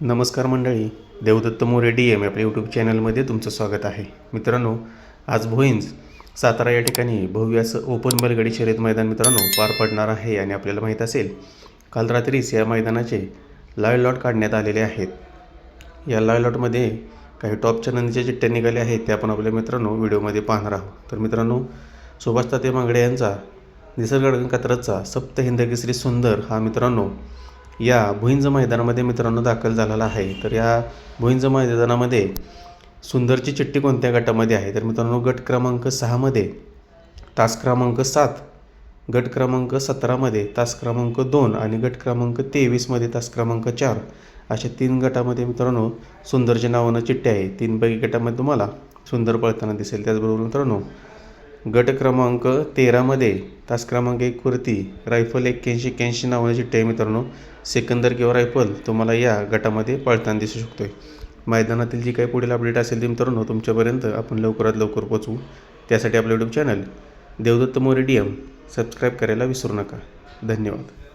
नमस्कार मंडळी Devdatt More D M आपल्या यूट्यूब चॅनलमध्ये तुमचं स्वागत आहे. मित्रांनो आज भोईंज सातारा या ठिकाणी भव्य असं ओपन बैलगाडी शर्यत मैदान मित्रांनो पार पडणार आहे आणि आपल्याला माहीत असेल काल रात्रीच या मैदानाचे लाईव्ह लॉट काढण्यात आलेले आहेत. या लाईव्ह लॉटमध्ये काही टॉपच्या नंदीच्या चिठ्ठ्या निघाल्या आहेत त्या आपण आपल्या मित्रांनो व्हिडिओमध्ये पाहणार आहोत. तर मित्रांनो सुभाष ताते मांगडे यांचा निसर्गगड कात्रजचा सप्त हिंद केसरी सुंदर हा मित्रांनो या भुईंज मैदानामध्ये मित्रांनो दाखल झालेला आहे. तर या भुईंज मैदानामध्ये सुंदरची चिठ्ठी कोणत्या गटामध्ये आहे? तर मित्रांनो गट क्रमांक सहामध्ये तास क्रमांक सात गट क्रमांक सतरामध्ये तास क्रमांक दोन आणि गट क्रमांक तेवीसमध्ये तास क्रमांक चार अशा तीन गटामध्ये मित्रांनो सुंदरच्या नावानं चिठ्ठी आहे. तीनपैकी गटामध्ये तुम्हाला सुंदर पळताना दिसेल. त्याचबरोबर मित्रांनो गट क्रमांक तेरामध्ये तास क्रमांक एकवरती रायफल एक्क्याऐंशी एक्क्याऐंशी नावाची चिठ्ठी मित्रांनो. सेकंदर किंवा रायफल तुम्हाला या गटामध्ये पळताना दिसू शकतो आहे मैदानातील जी काही पुढील अपडेट असेल ती मित्रांनो तुमच्यापर्यंत आपण लवकरात लवकर पोचवू त्यासाठी आपलं YouTube channel Devdatta More D M subscribe करायला विसरू नका. धन्यवाद.